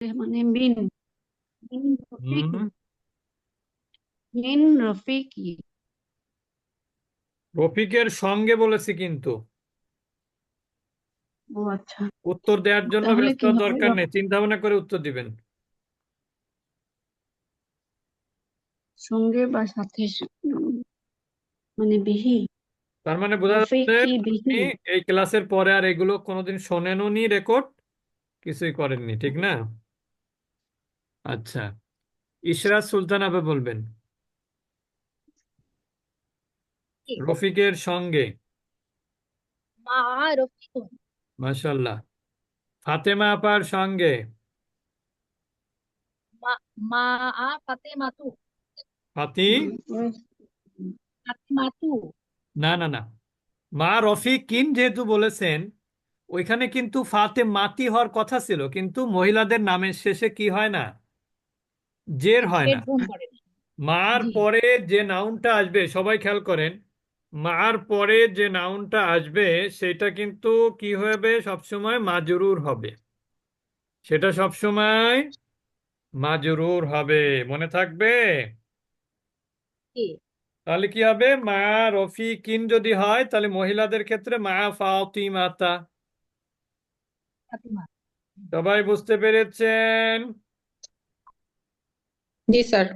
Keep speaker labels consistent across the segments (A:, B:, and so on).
A: মানে মিন মিন রফিক
B: রফিকের সঙ্গে বলেছি কিন্তু।
A: ও আচ্ছা।
B: উত্তর দেওয়ার জন্য
A: তাহলে
B: ব্যস্ত
A: কি হবে
B: দরকার নেই। চিন্তা ভাবনা করে উত্তর দিবেন।
A: সঙ্গে বা সাথে স- উম, মানে বিহি?
B: তার মানে বোঝা যাচ্ছে
A: রফিকি বিহি।
B: আপনি এই ক্লাসের পরে আর এগুলো কোনোদিন শোনেনও নি রেকর্ড কিছুই করেননি ঠিক না? আচ্ছা। ইশরাত সুলতান আপনি বলবেন? রফিকের সঙ্গে। মাশাল্লাহ ফাতেমা আপার সঙ্গে।
C: মা মা আ ফাতেমাতু
B: ফাতি?
C: ফাতেমাতু
B: না না না। মা রফিকিন যেহেতু বলেছেন ওইখানে কিন্তু ফাতে মাতি হওয়ার কথা ছিল কিন্তু মহিলাদের নামের শেষে কি হয় না? জের হয় না। মার। পরে যে নাউনটা আসবে সবাই খেয়াল করেন মার পরে যে নাউনটা আসবে সেটা কিন্তু কি হবে? সবসময় মাজরুর হবে। সেটা সবসময় মাজরুর হবে। মনে থাকবে? তাহলে কি হবে? মা রফিকিন যদি হয় তাহলে মহিলাদের ক্ষেত্রে মা ফাতিমাতা।
C: ফাতিমা।
B: সবাই বুঝতে পেরেছেন?
D: জি স্যার।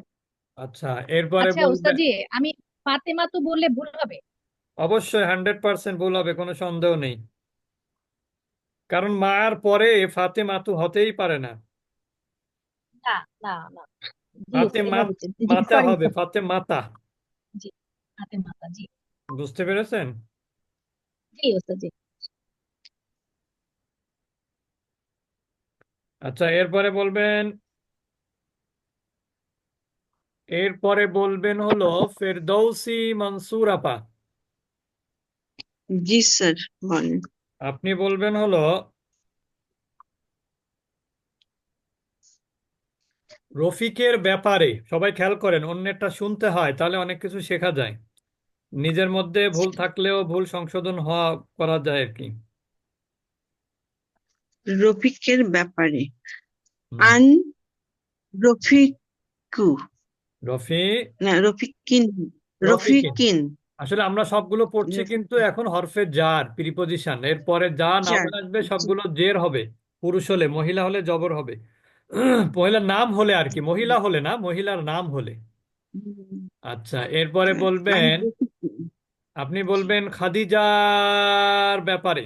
B: আচ্ছা এরপরে
C: আচ্ছা
B: বলবেন
C: উস্তাদ জি আমি ফাতেমাতু বললে ভুল হবে।
B: অবশ্যই হান্ড্রেড পার্সেন্ট ভুল হবে কোনো সন্দেহ নেই। কারণ মার পরে ফাতেমা তো হতেই পারে না।
C: না না না। জি
B: ফাতে মাতা
C: sorry,
B: হবে। ফাতে মাতা
C: জি
B: বুঝতে পেরেছেন?
C: জি উস্তাদ জি
B: আচ্ছা এরপরে বলবেন এরপরে বলবেন হলো ফেরদৌসি মনসুর আপা
D: জি স্যার বলেন।
B: আপনি বলবেন হলো রফিকের ব্যাপারে সবাই খেয়াল করেন অন্যেরটা শুনতে হয় তাহলে অনেক কিছু শেখা যায়। নিজের মধ্যে ভুল থাকলেও ভুল সংশোধন হওয়া করা যায় আর কি।
D: রফিকের ব্যাপারে। আন রফিকু।
B: রফি
D: না রফিকিন
B: রফিকিন। আসলে আমরা সবগুলো পড়ছি কিন্তু এখন হরফে জার প্রিপজিশন। এরপরে যা নাম। আসবে সবগুলো জের হবে পুরুষ হলে মহিলা হলে জবর হবে। মহিলার নাম হলে আর কি মহিলা হলে না মহিলার নাম হলে। আচ্ছা এরপরে বলবেন আপনি বলবেন খাদিজার ব্যাপারে।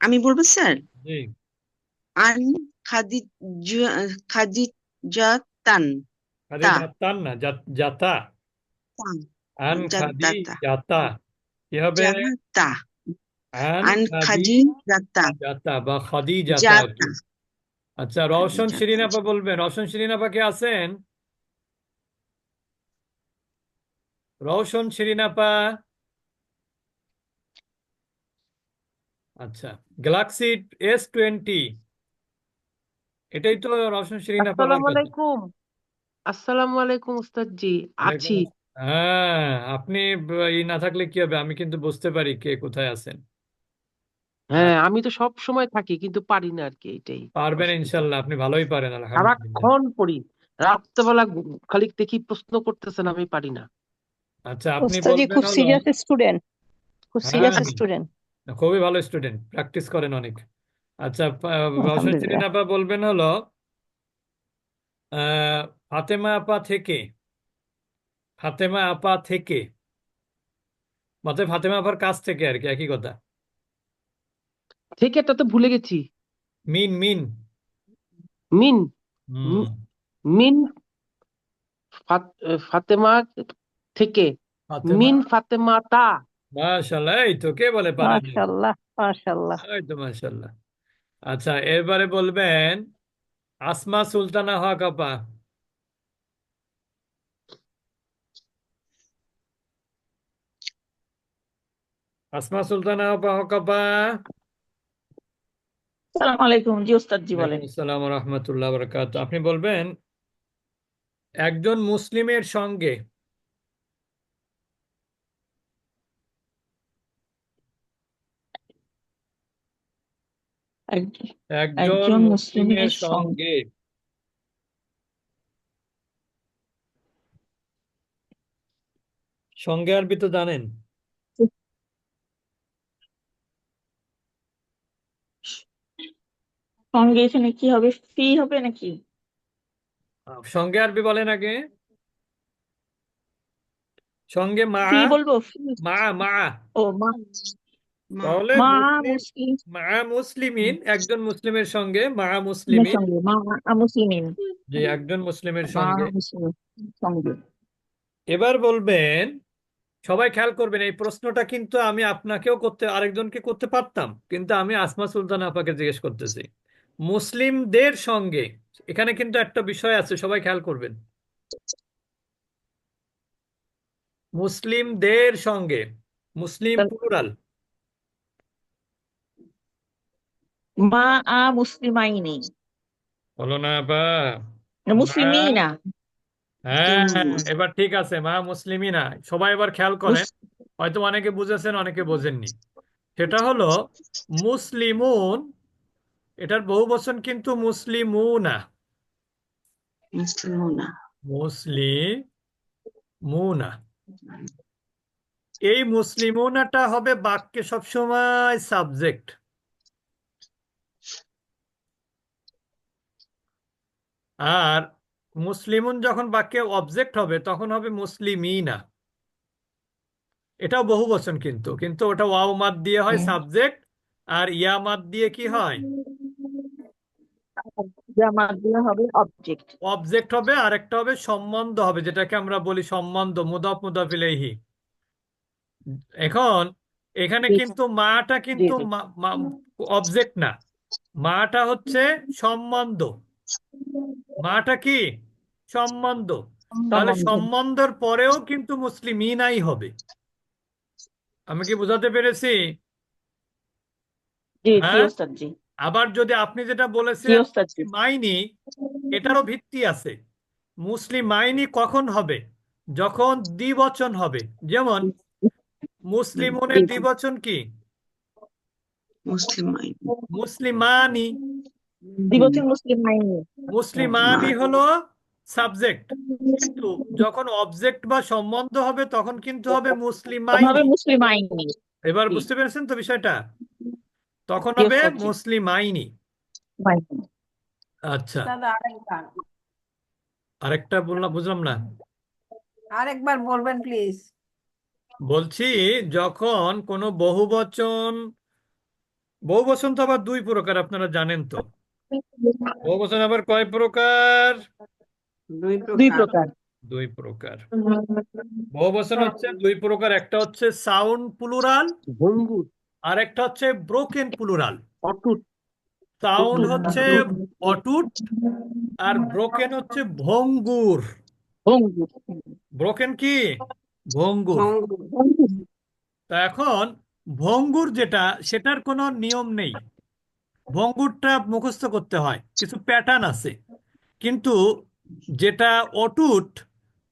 D: আমি বলব স্যার?
B: জি।
D: আন খাদিজাতান
B: খাদিজাতান না জাত- আন
D: জাতাতা।
B: খাদি জাতা কি হবে
D: জাতা
B: আন
D: খাদিজাতা
B: জাতা বা খাদি জাতা আর কি
D: জাতা
B: আচ্ছা রওশন শিরিন আপা বলবেন রওশন শিরিন আপা কে আছেন রওশন শিরিন আপা আচ্ছা গ্যালাক্সি এস টোয়েন্টি এটাই তো রওশন শিরিন আপার
E: আসসালামু আলাইকুম। আসসালামু আলাইকুম উস্তাদ জি আছি।
B: হ্যাঁ আপনি ই না থাকলে কি হবে? আমি কিন্তু বুঝতে পারি কে কোথায় আছেন।
E: হ্যাঁ আমি তো সব সময় থাকি কিন্তু পারি না আর কি এটাই
B: পারবেন
E: অসুবিধা।
B: ইনশাল্লাহ আপনি ভালোই পারেন আলহামদুলিল্লাহ।
E: সারাক্ষণ পড়ি। রাত্রেবেলা খালি দেখি প্রশ্ন করতেছেন আমি পারি না।
B: আচ্ছা আপনি বলবেন
F: খুব
B: হলো।
F: সিরিয়াস স্টুডেন্ট খুব সিরিয়াস
B: হ্যাঁ।
F: স্টুডেন্ট
B: খুবই ভালো স্টুডেন্ট প্র্যাকটিস করেন অনেক। আচ্ছা রওশন
F: আলহামদুলিল্লাহ।
B: আপা বলবেন হলো আহ, ফাতেমা আপা থেকে ফাতেমা আপা থেকে মানে ফাতেমা আপার কাছ থেকে আর কি একই কথা।
E: ঠিক এটা তো ভুলে গেছি।
B: মিন মিন।
E: মিন?
B: হুম।
E: মিন ফাত- ফাতেমা থেকে
B: ফাতেমা।
E: মিন ফাতেমা তা।
B: মাশাল্লাহ এই তো কে বলে পারে না
F: মাশাআল্লাহ মাশাআল্লাহ
B: এই তো মাশাল্লাহ। আচ্ছা এবারে বলবেন আসমা সুলতানা হক আপা। আসমা সুলতানা আপা হক আপা।
F: সালাম আলাইকুম জি ওস্তাদ জি বলেন
B: আসসালাম রহমতুল্লাহ বরকাত আপনি বলবেন একজন মুসলিমের সঙ্গে একজন মুসলিমের সঙ্গে
F: সঙ্গে।
B: আরবি তো জানেন।
F: সঙ্গে এখানে কি হবে? ফি হবে নাকি?
B: সঙ্গে আরবি বলেন আগে। সঙ্গে মা
F: ফি বলব?
B: মা মা।
F: ও মা।
B: তাহলে
F: মা
B: মুসলিম
F: মুসলিম।
B: মা মুসলিমিন একজন মুসলিমের সঙ্গে মা মুসলিমিন।
F: সঙ্গে মা মুসলিমিন।
B: যে একজন মুসলিমের সঙ্গে।
F: সঙ্গে।
B: এবার বলবেন সবাই খেয়াল করবেন এই প্রশ্নটা কিন্তু আমি আপনাকেও করতে আরেকজনকে করতে পারতাম কিন্তু আমি আসমা সুলতান আপাকে জিজ্ঞেস করতেছি। মুসলিমদের সঙ্গে এখানে কিন্তু একটা বিষয় আছে সবাই খেয়াল করবেন। মুসলিমদের সঙ্গে মুসলিম প্লুরাল
F: মা আ মুসলিমাইনি
B: বলো না বা।
F: মুসলিমিনা।
B: হ্যাঁ এবার ঠিক আছে মা মুসলিমই না সবাই এবার খেয়াল করেন হয়তো অনেকে বুঝেছেন অনেকে বোঝেননি। সেটা হলো মুসলিমুন এটার বহু বচন কিন্তু মুসলিমুনা।
D: মুসলিমুনা।
B: মুসলিমুনা। এই মুসলিমুনাটা হবে বাক্যে সবসময় সাবজেক্ট। আর মুসলিমুন যখন বাক্যে অবজেক্ট হবে তখন হবে মুসলিমিনা। এটাও বহু বচন কিন্তু কিন্তু ওটা ওয়াও মাদ দিয়ে হয় সাবজেক্ট আর ইয়া মাদ দিয়ে কি হয়?
F: হবে অবজেক্ট
B: অবজেক্ট হবে আর একটা হবে সম্বন্ধ হবে যেটাকে আমরা বলি সম্বন্ধ মুদাফ মুদাফ ইলাইহি। এখন এখানে কিন্তু মাটা কিন্তু। অবজেক্ট না। মাটা হচ্ছে সম্বন্ধ। মাটা কি? সম্বন্ধ। তাহলে
F: সম্বন্ধ।
B: সম্বন্ধের পরেও কিন্তু মুসলিমিনাই হবে। আমি কি বুঝাতে পেরেছি? হ্যাঁ? আবার যদি আপনি যেটা বলেছেন মাইনি এটারও ভিত্তি আছে। মুসলিম মাইনি কখন হবে? যখন দ্বিবচন হবে। যেমন মুসলিমনের দ্বিবচন কি?
D: মুসলিম আইন।
B: মুসলিমানি
F: মুসলিমাইনি
B: মুসলিমানি হলো সাবজেক্ট। কিন্তু যখন অবজেক্ট বা সম্বন্ধ হবে তখন কিন্তু হবে
F: তখন হবে
B: মুসলিমাইনি
F: মুসলিমাইনি
B: এবার বুঝতে পেরেছেন তো বিষয়টা? তখন হবে
F: জি।
B: মুসলিমাইনি আচ্ছা। আরেকটা বললাম বুঝলাম না।
G: আরেকবার বলবেন প্লিজ
B: বলছি যখন কোনো বহুবচন বহুবচন তো আবার দুই প্রকার আপনারা জানেন তো। বহুবচন আবার কয় প্রকার
G: দুই
F: দুই
G: প্রকার
B: দুই প্রকার বহুবচন হচ্ছে দুই প্রকার একটা হচ্ছে সাউন্ড প্লুরাল
E: ভঙ্গুর
B: আর একটা হচ্ছে ব্রোকেন প্লুরাল
E: অটুট
B: সাউন্ড হচ্ছে অটুট আর ব্রোকেন হচ্ছে ভঙ্গুর
F: ভঙ্গুর
B: ব্রোকেন কি ভঙ্গুর
G: ভঙ্গুর।
B: তা এখন ভঙ্গুর যেটা সেটার কোনো নিয়ম নেই। ভঙ্গুরটা মুখস্থ করতে হয় কিছু প্যাটার্ন আছে। কিন্তু যেটা অটুট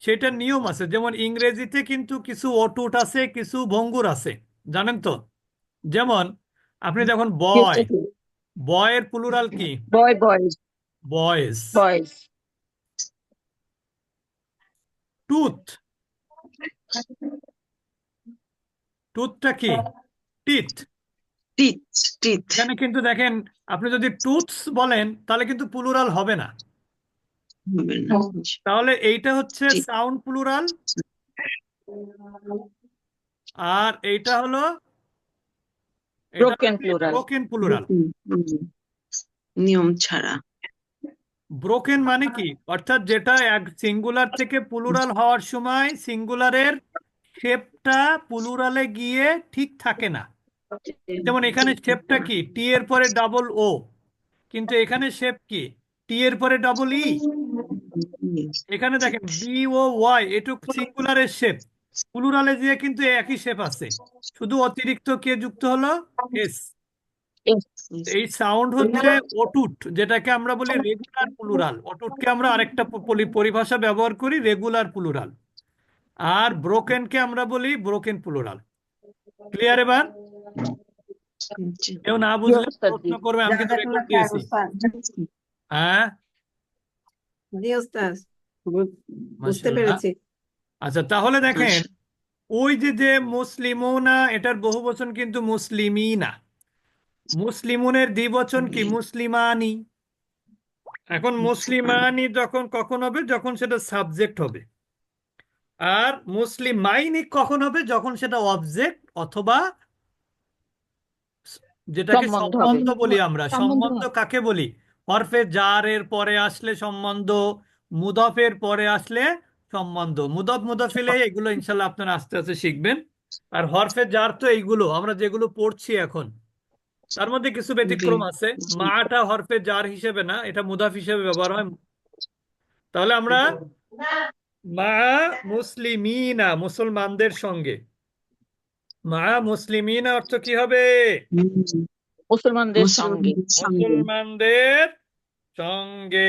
B: সেটা নিয়ম আছে। যেমন ইংরেজিতে কিন্তু কিছু অটুট আছে কিছু ভঙ্গুর আছে। জানেন তো? যেমন আপনি যখন বয় বয়ের প্লুরাল কি?
F: Boy boys.
B: Boys.
F: Boys.
B: Tooth টুথটা কি? টিথ
D: টিথ টিথ
B: এখানে কিন্তু দেখেন আপনি যদি টুথস বলেন তাহলে কিন্তু প্লুরাল হবে না। তাহলে এইটা হচ্ছে সাউন্ড প্লুরাল আর এইটা হলো. ব্রোকেন প্লুরাল
D: হুম, হুম। নিয়ম ছাড়া।
B: ব্রোকেন মানে কি? অর্থাৎ যেটা এক সিঙ্গুলার থেকে প্লুরাল হওয়ার সময় সিঙ্গুলারের শেপটা প্লুরালে গিয়ে ঠিক থাকে না। যেমন এখানে শেপটা কি? টি এর পরে ডাবল ও কিন্তু এখানে শেপ কি? টি এর পরে ডাবল ই এখানে দেখেন বি ও ওয়াই এটুক সিঙ্গুলারের শেপ প্লুরালে গিয়ে কিন্তু একই শেপ আছে। শুধু অতিরিক্ত কে যুক্ত হলো? এস এই সাউন্ড হচ্ছে অটুট, যেটাকে আমরা বলি রেগুলার প্লুরাল অটুটকে আমরা আরেকটা পরিভাষা ব্যবহার করি রেগুলার প্লুরাল আর ব্রোকেনকে আমরা বলি ব্রোকেন প্লুরাল ক্লিয়ার এবার? কেউ না বুঝলে প্রশ্ন করবে আমি কিন্তু রেকর্ড দিয়েছি হ্যাঁ
G: জি ওস্তাদ বুঝতে পেরেছি
B: আচ্ছা তাহলে দেখেন ওই যে যে মুসলিমুনা এটার বহুবচন কিন্তু মুসলিমিনা। মুসলিমুনের দ্বিবচন কি? মুসলিমানি। এখন মুসলিমানি যখন কখন হবে? যখন সেটা সাবজেক্ট হবে। আর মুসলিম মুসলিমাইনি কখন হবে? যখন সেটা অবজেক্ট অথবা যেটাকে
F: সম্বন্ধ হবে।
B: সম্বন্ধ বলি আমরা।
C: সম্বন্ধ
B: সম্বন্ধ। কাকে বলি? হরফে জারের পরে আসলে সম্বন্ধ মুদফের পরে আসলে সম্বন্ধ। মুদফ মুদফিলে এগুলো ইনশাল্লাহ আপনারা আস্তে আস্তে শিখবেন। আর হরফে জার তো এইগুলো আমরা যেগুলো পড়ছি এখন। তার মধ্যে কিছু ব্যতিক্রম আছে। মাটা হরফে জার হিসেবে না এটা মুদাফ হিসেবে ব্যবহার হয়। তাহলে আমরা মা মুসলিমিনা মুসলমানদের সঙ্গে। মা মুসলিমিনা অর্থ কি হবে?
F: মুসলমানদের সঙ্গে।
D: মুসলমানদের সঙ্গে।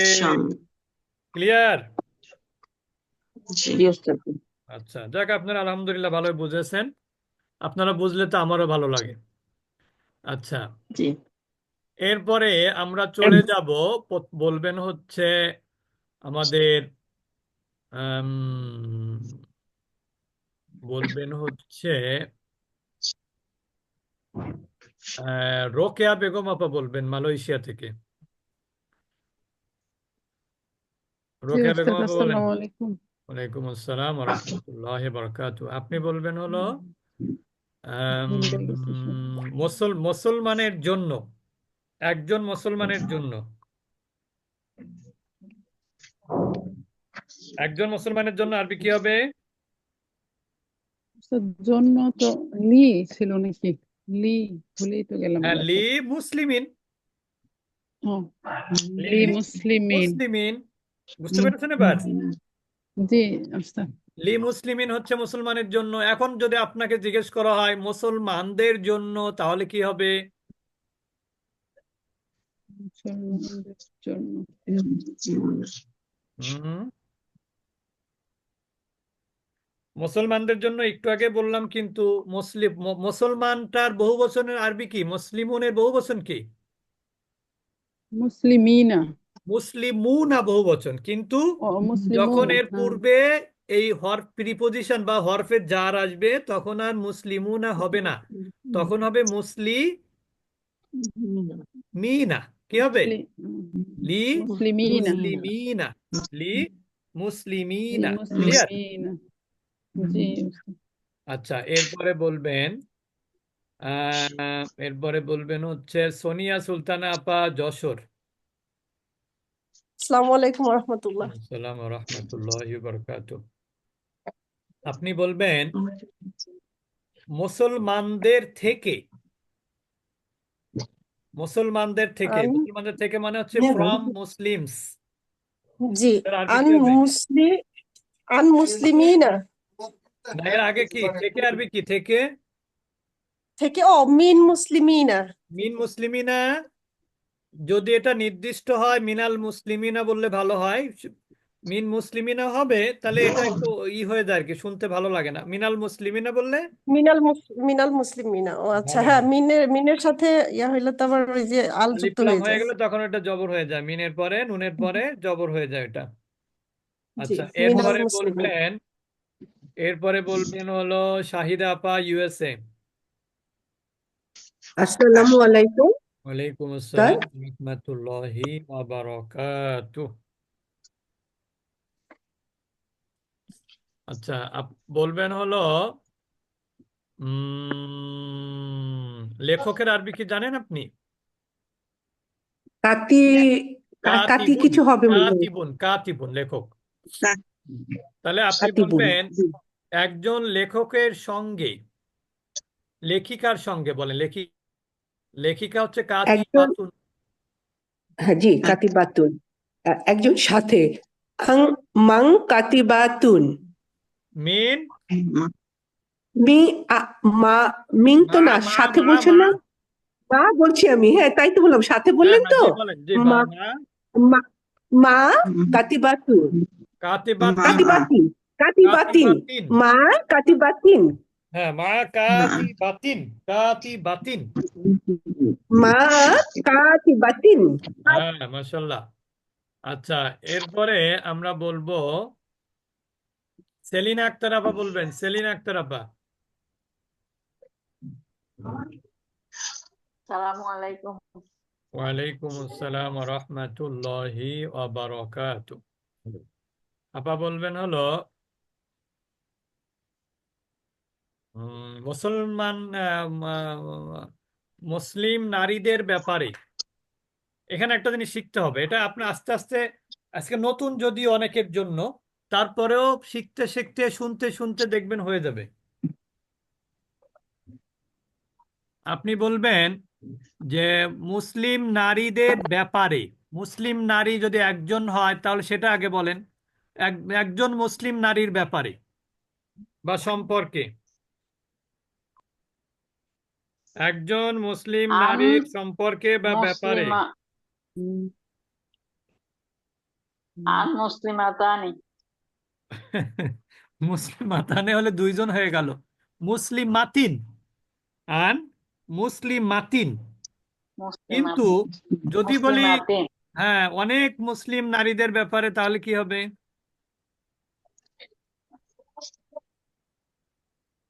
B: ক্লিয়ার। আচ্ছা যাক আপনারা আলহামদুলিল্লাহ ভালো বুঝেছেন। আপনারা বুঝলে তো আমারও ভালো লাগে। আচ্ছা। এরপরে আমরা চলে যাব বলবেন হচ্ছে আমাদের আম, বলবেন হচ্ছে আহ, রোকেয়া বেগম আপা বলবেন মালয়েশিয়া থেকে। রোকেয়া বেগম আপা বলেন। ওয়ালাইকুম আসসালাম রহমতুল্লাহ বারাকাতু আপনি বলবেন হলো মুসল মুসলমানের জন্য একজন মুসলমানের জন্য একজন মুসলমানের জন্য আরবি কি হবে?
H: জন্য তো লি ছিল নাকি? লি ভুলেই তো গেলাম
B: হ্যাঁ। লি মুসলিমিন। লি
H: মুসলিমিন।
B: মুসলিমিন। বুঝতে পেরেছেন এবার?
H: জি ওস্তাদ
B: লি মুসলিমিন হচ্ছে মুসলমানের জন্য। এখন যদি আপনাকে জিজ্ঞেস করা হয় মুসলমানদের জন্য তাহলে কি হবে?
H: মুসলমানদের জন্য।
B: হুম। মুসলমানদের জন্য একটু আগে বললাম কিন্তু মুসলিম মুসলমানটার বহু বচনের আরবি কি? মুসলিমুনের বহু বচন কি?
H: মুসলিমিনা।
B: মুসলিমুনা বহু বচন। কিন্তু যখন এর
H: হ্যাঁ।
B: পূর্বে এই হরফ প্রিপোজিশন বা হরফের জার আসবে তখন আর মুসলিমুনা হবে না। তখন হবে মুসলি মিনা। কি হবে? লি
H: মুসলিমিনা।
B: লি মুসলিমিনা। ক্লিয়ার
H: মুসলিমিনা। জি।
B: আচ্ছা এরপরে বলবেন আহ এরপরে বলবেন হচ্ছে সোনিয়া সুলতানা আপা যশোর।
I: আসসালামু আলাইকুম রহমতুল্লাহ।
B: আসসালাম রহমতুল্লাহ বারকাতু আপনি বলবেন মুসলমানদের থেকে মুসলমানদের থেকে মুসলমানদের থেকে মানে হচ্ছে ফ্রম মুসলিমস
I: জি আন
B: কি হবে?
I: মুসলি আন মুসলিমিনা
B: না এর আগে কি? থেকে আরবি কি? থেকে?
I: থেকে ও মিন মুসলিমিনা।
B: মিন মুসলিমিনা যদি এটা নির্দিষ্ট হয় মিনাল মুসলিমিনা বললে ভালো হয়। মিন মুসলিমিনা হবে তাহলে এটা একটু ই হয়ে যায় আর কি শুনতে ভালো লাগে না। মিনাল মুসলিমিনা বললে?
I: মিনাল মিনাল মুসলিমিনা ও আচ্ছা হ্যাঁ
B: না।
I: মিনের মিনের সাথে ইয়া হইলে তো আবার ওই যে আল যুক্ত হয়ে
B: হয়ে
I: যায়।
B: গেলে তখন এটা জবর হয়ে যায়। মিনের পরে নুনের পরে জবর হয়ে যায় এটা আচ্ছা এরপরে বলবেন এরপরে বলবেন হলো শাহিদা আপা ইউএসএ
J: আসসালামু আলাইকুম।
B: ওয়ালাইকুম আসসালাম রহমতুল্লাহি ওয়া বারাকাতুহ। আচ্ছা আপ- বলবেন হলো উম, লেখকের আরবি কি জানেন আপনি?
J: কাতি কাতি কিছু হবে
B: কাতিবুন কাতিবুন লেখক। তাহলে আপনি বলবেন একজন লেখকের সঙ্গে লেখিকার সঙ্গে বলেন লেখি লেখিকা হচ্ছে কাতিবাতুন
J: হ্যাঁ জি কাতিবাতুন আহ, একজন সাথে আং মাং কাতিবাতুন
B: মিন?
D: মা-
J: মি মা তো না সাথে বলছেন না? মা বলছি আমি হ্যাঁ তাই তো বললাম সাথে
B: হ্যাঁ
J: বললেন তো?
B: মা
J: মা কাতিবাতুন
B: কাতিবাতিন
J: কাতিবাতিন কাতিবাতিন
B: কাতিবাতিন
J: মা কাতিবাতিন
B: হ্যাঁ মা কাতি বাতিন কাতি বাতিন
J: মা কাতিবাতিন
B: হ্যাঁ মাশাল্লাহ আচ্ছা এরপরে আমরা বলব সেলিনা আক্তার আপা বলবেন সেলিনা আক্তার আপা
F: সালামু আলাইকুম
B: ওয়ালাইকুম আসসালাম রহমতুল্লাহি বারাকাত আপা বলবেন হলো মুসলমান মুসলিম নারীদের ব্যাপারে এখানে একটা জিনিস শিখতে হবে। এটা আপনি, আস্তে আস্তে, আজকে নতুন যদি অনেকের জন্য, তারপরেও শিখতে শিখতে, শুনতে শুনতে দেখবেন হয়ে যাবে। আপনি বলবেন যে মুসলিম নারীদের ব্যাপারে, মুসলিম নারী যদি একজন হয়, তাহলে সেটা আগে বলেন। এক একজন মুসলিম নারীর ব্যাপারে বা সম্পর্কে। একজন মুসলিম নারীর সম্পর্কে বা ব্যাপারে।
F: মুসলিমাতানি
B: মুসলিম মাতানে হলে দুইজন হয়ে গেল। মুসলিম মাতিন আন মুসলিম মাতিন কিন্তু যদি বলি হ্যাঁ অনেক মুসলিম নারীদের ব্যাপারে তাহলে কি হবে?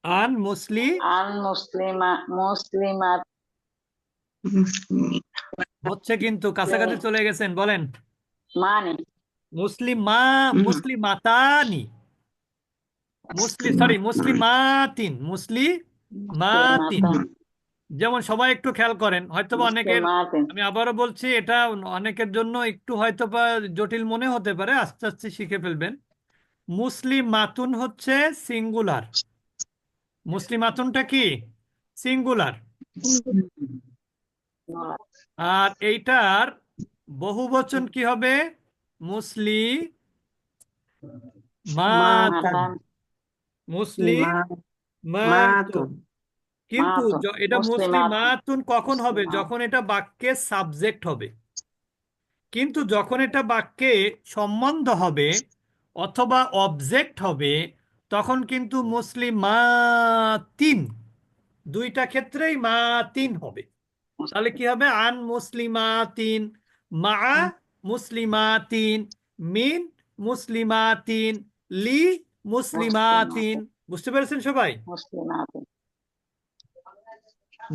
B: আন মুসলি
F: আন মুসলিমা মুসলিমাত।
B: হচ্ছে কিন্তু কাছাকাছি চলে গেছেন বলেন।
F: মানি।
B: মুসলিম মা মুসলিম মাতানি মুসলিম সরি মুসলিমাতিন মুসলিম মাতিন
F: মুসলিমাতান।
B: যেমন সবাই একটু খেয়াল করেন হয়তো বা অনেকের আমি আবারও বলছি এটা অনেকের জন্য একটু হয়তো বা জটিল মনে হতে পারে আস্তে আস্তে শিখে ফেলবেন। মুসলিম মাতুন হচ্ছে সিঙ্গুলার। মুসলিম মাতুনটা কি? সিঙ্গুলার। আর এইটার বহু বচন কি হবে? মুসলি মাতুন
F: মাতান
B: মুসলিম
G: মা
B: কিন্তু এটা মুসলিম
F: মুসলিমাতুন।
B: মাতুন কখন হবে? যখন এটা বাক্যে সাবজেক্ট হবে। কিন্তু যখন এটা বাক্যে সম্বন্ধ হবে অথবা অবজেক্ট হবে তখন কিন্তু মুসলিম মা তিন। দুইটা ক্ষেত্রেই মা তিন হবে। তাহলে কি হবে? আন মুসলিমা তিন মা মুসলিমা তিন মিন মুসলিমা তিন লি মুসলিমা তিন। বুঝতে পেরেছেন সবাই?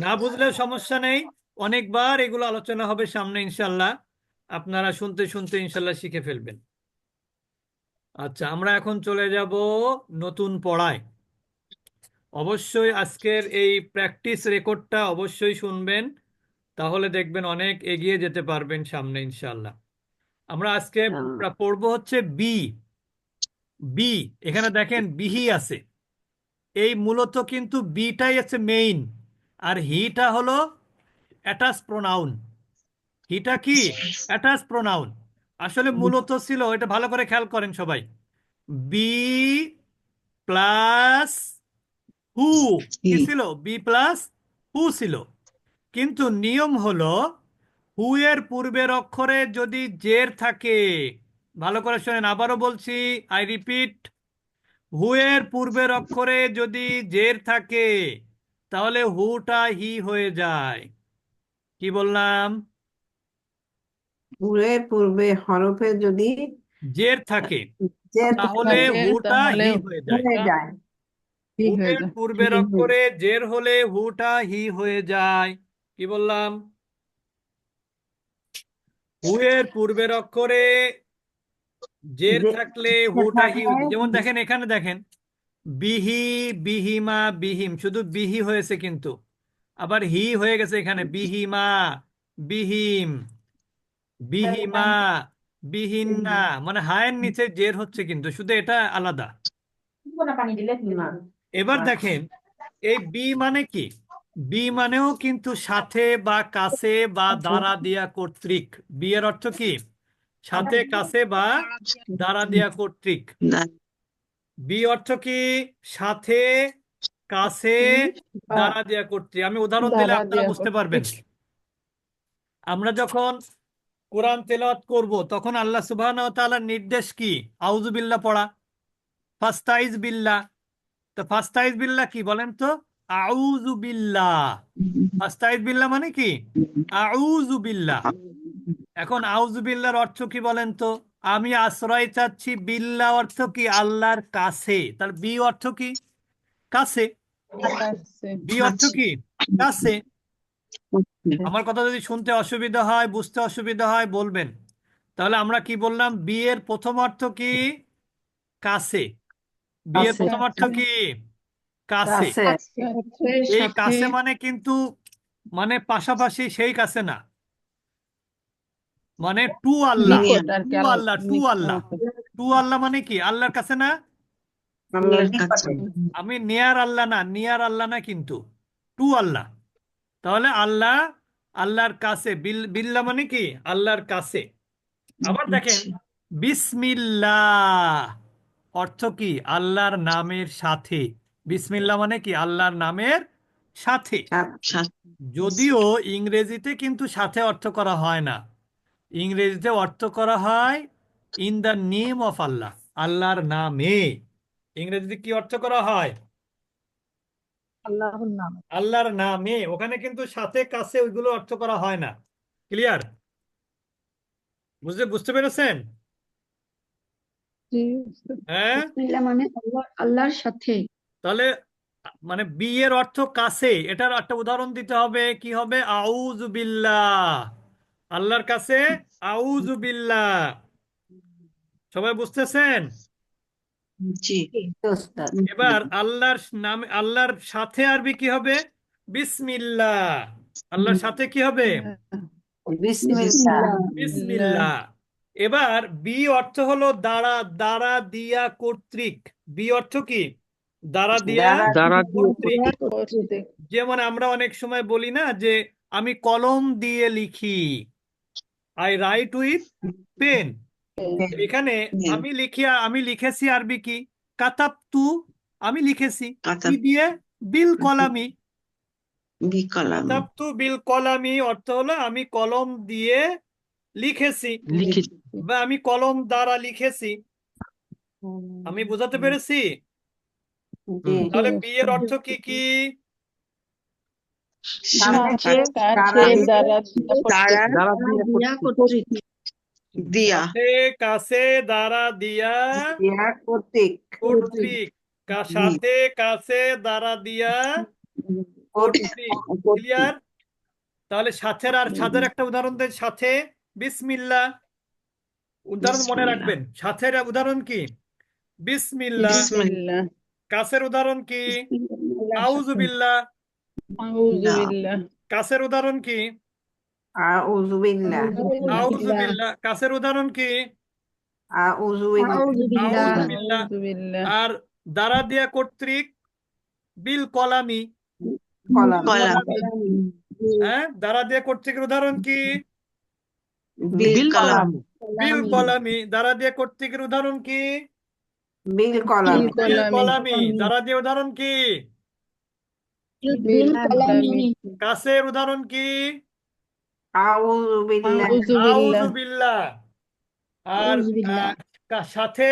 B: না বুঝলেও সমস্যা নেই। অনেকবার এগুলো আলোচনা হবে সামনে ইনশাল্লাহ। আপনারা শুনতে শুনতে ইনশাল্লাহ শিখে ফেলবেন। আচ্ছা আমরা এখন চলে যাব নতুন পড়ায়। অবশ্যই আজকের এই প্র্যাকটিস রেকর্ডটা অবশ্যই শুনবেন তাহলে দেখবেন অনেক এগিয়ে যেতে পারবেন সামনে ইনশাল্লাহ আমরা আজকে
E: ইনশাআল্লাহ।
B: পড়ব হচ্ছে বি। বি এখানে দেখেন বিহি আছে। এই মূলত কিন্তু বিটাই আছে মেইন আর হিটা হলো অ্যাটাচ প্রোনাউন হিটা কি? অ্যাটাচ প্রোনাউন আসলে মূলত ছিল এটা ভালো করে খেয়াল করেন সবাই। বি প্লাস হু কি ছিল? বি প্লাস হু ছিল। কিন্তু নিয়ম হলো হু এর পূর্বের অক্ষরে যদি জের থাকে ভালো করে শোনেন আবারও বলছি আই রিপিট হু এর পূর্বের অক্ষরে যদি জের থাকে তাহলে হুটা হি হয়ে যায়। কি বললাম?
G: পুরে পূর্বে হরফে যদি
B: জের থাকে
G: যে
B: তাহলে হুটা
H: তাহলে
B: হি হয়ে যায়।
G: হয়ে যায়।
H: কি হয়ে যায়।
B: পূর্বের
G: হি হয়ে
B: অক্ষরে জের হলে হুটা হি হয়ে যায়। কি বললাম? হুয়ের পূর্বের অক্ষরে জের থাকলে
G: জের
B: হুটা হি যেমন দেখেন এখানে দেখেন বিহি বিহিমা বিহিম শুধু বিহি হয়েছে কিন্তু। আবার হি হয়ে গেছে এখানে বিহিমা বিহিম বিহিমা বিহিন্না মানে হায়ের নিচে জের হচ্ছে কিন্তু শুধু এটা আলাদা। এবার দেখেন এই বি মানে কি? বি মানেও কিন্তু সাথে বা কাছে বা দ্বারা দিয়া কর্তৃক। বি এর অর্থ কি? সাথে কাছে বা দ্বারা দিয়া কর্তৃক। বি অর্থ কি? সাথে কাছে দ্বারা দিয়া কর্তৃক। আমি উদাহরণ দিলে আপনারা বুঝতে পারবেন। আমরা যখন কোরআন তেলাওয়াত করব, তখন আল্লাহ ওয়া নির্দেশ কি? আউযু বিল্লাহ পড়া। ফাস্তাইজ বিল্লাহ। তো ফাস্তাইজ বিল্লাহ কি বলেন তো? ফাস্তাইজ বিল্লাহ। মানে কি? বিল্লাহ। এখন বিল্লাহর অর্থ কি বলেন তো? আমি আশ্রয় চাচ্ছি বিল্লাহ অর্থ কি? আল্লাহর কাছে। তার বি অর্থ কি? কাছে। বি অর্থ কি? কাছে। আমার কথা যদি শুনতে অসুবিধা হয় বুঝতে অসুবিধা হয় বলবেন। তাহলে আমরা কি বললাম? বিয়ের প্রথম অর্থ কি? কাছে। বিয়ের
A: কাছে।
B: প্রথম অর্থ কি? কাছে।
A: কাছে।
H: কাছে
B: এই কাছে মানে কিন্তু মানে পাশাপাশি সেই কাছে না। মানে to Allah. To Allah. To Allah. To Allah মানে কি? আল্লাহর কাছে না? আমি নিয়ার আল্লাহ না নিয়ার আল্লাহ না কিন্তু। To Allah. তাহলে আল্লাহ আল্লাহর কাছে বিল বিল্লাহ মানে কি? আল্লাহর কাছে। আবার দেখেন
D: জি।
B: বিসমিল্লাহ অর্থ কি? আল্লাহর নামের সাথে। বিসমিল্লাহ মানে কি? আল্লাহর নামের সাথে।
D: সাথে
B: যদিও ইংরেজিতে কিন্তু সাথে অর্থ করা হয় না। ইংরেজিতে অর্থ করা হয় in the name of Allah আল্লাহর নামে। ইংরেজিতে কি অর্থ করা হয়?
C: আল্লাহর নাম
B: আল্লাহর নামে ওখানে কিন্তু সাথে কাছে ওইগুলো অর্থ করা হয় না। ক্লিয়ার বুঝতে বুঝতে পেরেছেন? হ্যাঁ?
A: মানে আল্লাহর সাথে।
B: তাহলে মানে বি এর অর্থ কাছে এটার একটা উদাহরণ দিতে হবে কি হবে? আউযু বিল্লাহ। আল্লাহর কাছে আউযু বিল্লাহ। সবাই বুঝতেছেন?
D: জি।
B: এবার আল্লাহর নামে আল্লাহর সাথে আরবি কি হবে? বিসমিল্লাহ। আল্লাহর সাথে কি হবে?
A: বিসমিল্লাহ।
B: বিসমিল্লাহ। এবার বি অর্থ হলো দ্বারা দ্বারা দিয়া কর্তৃক। বি অর্থ কি? দ্বারা দিয়া কর্তৃক। যেমন আমরা অনেক সময় বলি না যে আমি কলম দিয়ে লিখি। আই রাইট উইথ পেন এখানে আমি লিখিয়া আমি লিখেছি আরবি কি? কাতাবতু আমি লিখেছি। কি দিয়ে বিল কলামি। কাতাবতু বিল কলামি অর্থ হলো আমি কলম দিয়ে লিখেছি।
E: লিখেছি।
B: বা আমি কলম দ্বারা লিখেছি। আমি বোঝাতে পেরেছি? তাহলে বি এর অর্থ কি কি?
A: দ্বারা
E: দিয়ে।
B: কাছে দ্বারা দিয়া।
G: দিয়া কর্তৃক
B: কর্তৃক সাথে কাছে দ্বারা দিয়া। ক্লিয়ার? তাহলে সাথের আর সাথের একটা উদাহরণ দেন সাথে। বিসমিল্লাহ উদাহরণ মনে রাখবেন। সাথের উদাহরণ কি? বিসমিল্লাহ
H: বিসমিল্লাহ
B: কাছের উদাহরণ কি? আউযু বিল্লাহ কাছের উদাহরণ কি?
G: আউযু বিল্লাহ
B: আউযু বিল্লাহ কাছের উদাহরণ কি?
G: আউযু বিল্লাহ
A: আউযু বিল্লাহ
B: আউযু বিল্লাহ
H: আউযু বিল্লাহ
B: আর দ্বারা দিয়া কর্তৃক বিল কলামি। হ্যাঁ দ্বারা দিয়া কর্তৃকের উদাহরণ কি?
D: বিল কলাম।
B: বিল কলামি। দ্বারা দিয়া কর্তৃকের উদাহরণ কি?
G: বিল। কলামি।
B: দ্বারা দিয়ে উদাহরণ কি?
A: বিল কলামি।
B: কাছের উদাহরণ কি?
G: আউযু বিল্লাহ
H: আউযু
B: আউযু
H: বিল্লাহ
B: বিল্লাহ আর
A: আউযু বিল্লাহ।
B: সাথে?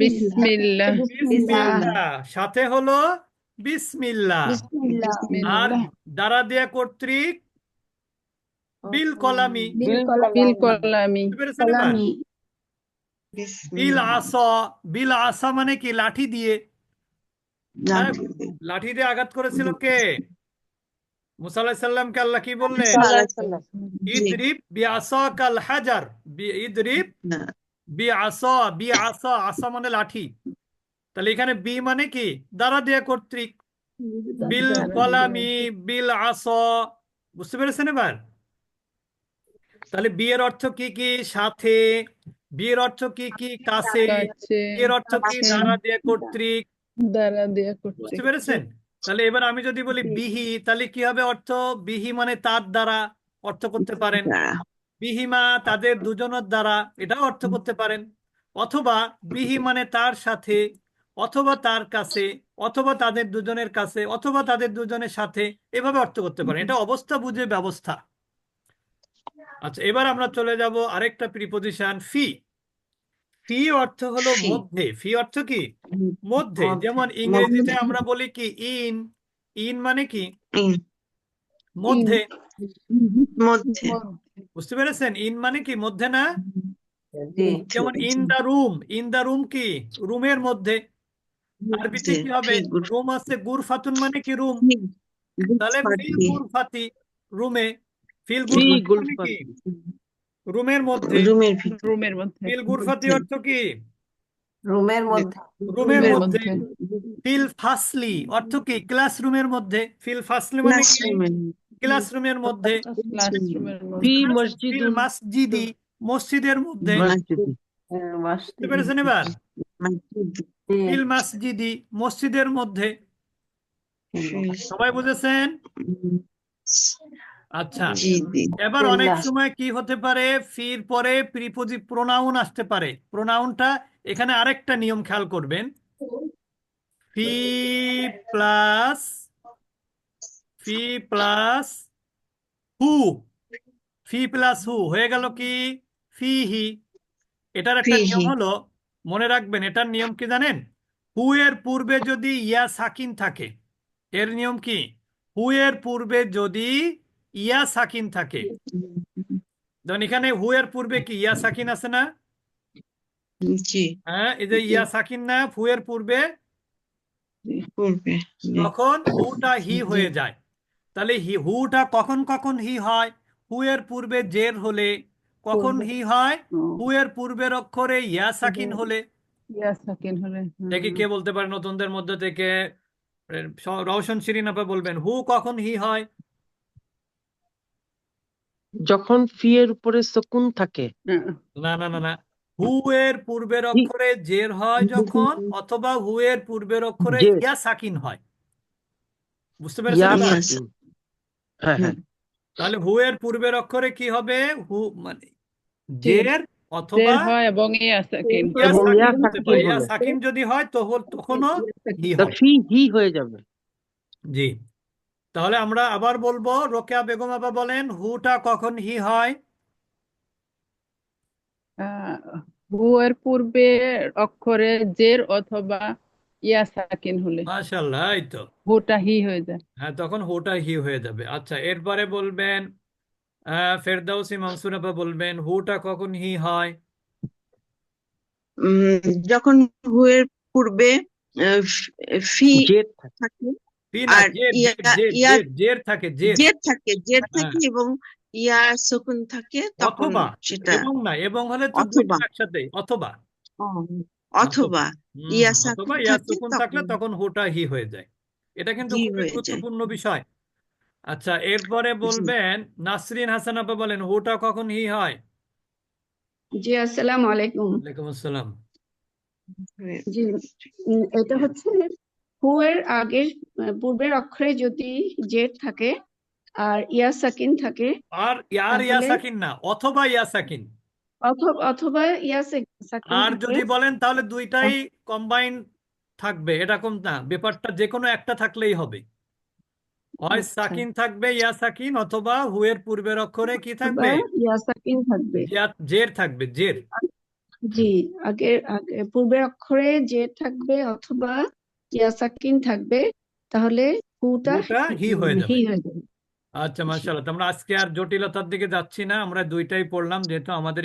H: বিসমিল্লাহ।
B: বিসমিল্লাহ। সাথে হলো বিসমিল্লাহ। আর দ্বারা দেয়া কর্তৃক বিল কলামি।
A: বিল
H: বিল
A: কলামি।
B: বিল আসা বিল আসা মানে কি? লাঠি দিয়ে। লাঠি দিয়ে। আঘাত করেছিল কে? মুসা আলাইহিস আল্লাহ কি বললেন? ইদরিব বিআসাকাল হাজার। বি- ইদরিব বি আসা বি আসা আসা মানে লাঠি। তাহলে এখানে বি মানে কি? দ্বারা দেয়া কর্তৃক। বিল কলামি বিল আসা। বুঝতে পেরেছেন এবার? তাহলে বিয়ের অর্থ কি কি? সাথে। বিয়ের অর্থ কি কি? কাছে। বিয়ের অর্থ কি? দ্বারা দেয়া কর্তৃক।
H: দ্বারা দেয়া করতে
B: বুঝতে পেরেছেন? তাহলে এবার আমি যদি বলি বিহি তাহলে কি হবে অর্থ? বিহি মানে তার দ্বারা অর্থ করতে পারেন। বিহিমা তাদের দুজনের দ্বারা এটাও অর্থ করতে পারেন। অথবা বিহি মানে তার সাথে অথবা তার কাছে অথবা তাদের দুজনের কাছে অথবা তাদের দুজনের সাথে এভাবে অর্থ করতে পারেন। এটা অবস্থা বুঝে ব্যবস্থা। আচ্ছা এবার আমরা চলে যাব আরেকটা প্রিপোজিশন ফি ফি অর্থ হলো
D: ফি।
B: মধ্যে। ফি অর্থ কি? মধ্যে।
G: মধ্যে।
B: যেমন ইংরেজিতে আমরা বলি কি? ইন। ইন মানে কি?
D: ইন।
B: মধ্যে।
D: মধ্যে।
B: বুঝতে পেরেছেন? ইন মানে কি? মধ্যে না?
G: জি।
B: যেমন in the room. In the room কি? রুমের মধ্যে। আরবিতে
D: মধ্যে
B: কি হবে?
D: গুড
B: রুম আছে গুরফাতুন মানে কি রুম? তাহলে ফিল গুরফাতি রুমে। ফিল
E: ফি
B: গুরফাতি মানে কি?
E: গুলফাতি
B: রুমের মধ্যে।
D: রুমের ভিতর।
H: রুমের মধ্যে।
B: ফিল গুরফাতি অর্থ কি?
G: রুমের মধ্যে।
B: রুমের
H: রুমের
B: মধ্যে।
H: মধ্যে।
B: ফিল ফাসলি অর্থ কি? ক্লাসরুমের মধ্যে। ফিল ফাসলি মানে কি?
D: ক্লাসরুমের
B: মধ্যে।
H: ক্লাসরুমের
E: ফি
H: মধ্যে।
B: ফিল
E: মসজিদুল
B: মাসজিদি মসজিদের মধ্যে। বুঝতে
G: মসজিদ
B: পেরেছেন এবার?
D: মসজিদ।
G: জি
B: ফিল মাসজিদি মসজিদের মধ্যে। সবাই বুঝেছেন? আচ্ছা এবার অনেক সময় কি হতে পারে? ফির পরে প্রিপোজি প্রোনাউন আসতে পারে। প্রোনাউনটা এখানে আরেকটা নিয়ম খেয়াল করবেন। ফি প্লাস ফি প্লাস হু। ফি প্লাস হু হয়ে গেল কি? ফি হি। এটার একটা নিয়ম। হলো মনে রাখবেন এটার নিয়ম কি জানেন? হু এর পূর্বে যদি ইয়া সাকিন থাকে এর নিয়ম কি? হু এর পূর্বে যদি ইয়া সাকিন থাকে। ধরুন এখানে হু এর পূর্বে কি? ইয়া সাকিন আছে না? হ্যাঁ এই যে ইয়া সাকিন না হু এর পূর্বে? তখন হুটা হি হয়ে যায় তাহলে হি হুটা কখন কখন হি হয়? হু এর পূর্বে জের হলে কখন হি হয়? হু এর পূর্বের অক্ষরে ইয়া সাকিন হলে।
H: ইয়া সাকিন হলে
B: দেখি কে বলতে পারে নতুনদের মধ্যে থেকে। রওশন শিরিন আপা বলবেন হু কখন হি হয়?
E: যখন ফি এর উপরে সুকুন থাকে।
B: না না না না। হু এর পূর্বের অক্ষরে জের হয় যখন অথবা হু এর পূর্বের অক্ষরে
E: জের।
B: ইয়া সাকিন হয়। বুঝতে পেরেছেন
E: ইয়া
B: এবার?
E: সাকিন। হ্যাঁ হ্যাঁ।
B: তাহলে হু এর পূর্বের অক্ষরে কি হবে? হু মানে জের। অথবা
H: জের হয় এবং ইয়া সাকিন।
B: ইয়া
E: এবং
B: সাকিন
E: ইয়া
B: হতে
E: সাকিন
B: ইয়া
E: হলে।
B: সাকিন যদি হয় তখন তখনও হি হয়।
E: ফি হি হয়ে যাবে।
B: জি। তাহলে আমরা আবার বলব রোকেয়া বেগম আপা বলেন হুটা কখন হি হয়?
H: আহ, হু এর পূর্বে অক্ষরে জের অথবা ইয়া সাকিন হলে।
B: মাশাআল্লাহ এই তো।
H: হুটা হি হয়ে যায়।
B: হ্যাঁ তখন হুটা হি হয়ে যাবে। আচ্ছা এরপরে বলবেন আহ ফেরদাউসি মানসুর আপা বলবেন হুটা কখন হি হয়?
D: উম, যখন হুয়ের পূর্বে আহ, ফি
E: জের থাকে
B: জের জের জের জের জের থাকে জের
D: জের থাকে জের। থাকে এবং ইয়া সুকুন থাকে তখন
B: অথবা
D: সেটা।
B: এবং না এবং হলে
D: অথবা।
B: একসাথে অথবা।
D: অথবা। ইয়া
B: অথবা
D: সাকিন থাকে
B: সুকুন থাকলে
D: তখন
B: তখন হি হয়ে যায়। এটা কিন্তু খুবই গুরুত্বপূর্ণ বিষয়। আচ্ছা এরপরে বলবেন নাসরিন হাসান আপা বলেন হুটা কখন হি হয়?
A: জি আসসালামু আলাইকুম।
B: ওয়ালাইকুম আসসালাম।
A: জি এটা হচ্ছে হু এর আগের পূর্বের অক্ষরে যদি জেড থাকে আর ইয়া সাকিন থাকে
B: আর আর ইয়া সাকিন না অথবা ইয়া সাকিন
A: অথবা অথবা ইয়া সাকিন
B: আর যদি বলেন তাহলে দুইটাই কম্বাইন থাকবে এরকম না ব্যাপারটা যে কোনো একটা থাকলেই হবে। হয়
A: আচ্ছা।
B: সাকিন থাকবে ইয়া সাকিন অথবা হুয়ের পূর্বের অক্ষরে কি থাকবে?
A: ইয়া সাকিন থাকবে।
B: ইয়া- জের থাকবে জের
A: জি আগের আগে পূর্বের অক্ষরে জেড থাকবে অথবা থাকবে তাহলে
B: হুটা হি হয়ে যাবে।
A: হি হয়ে যাবে।
B: আচ্ছা। মাশাআল্লাহ তো আমরা আজকে আর জটিলতার দিকে যাচ্ছি না আমরা দুইটাই পড়লাম যেহেতু আমাদের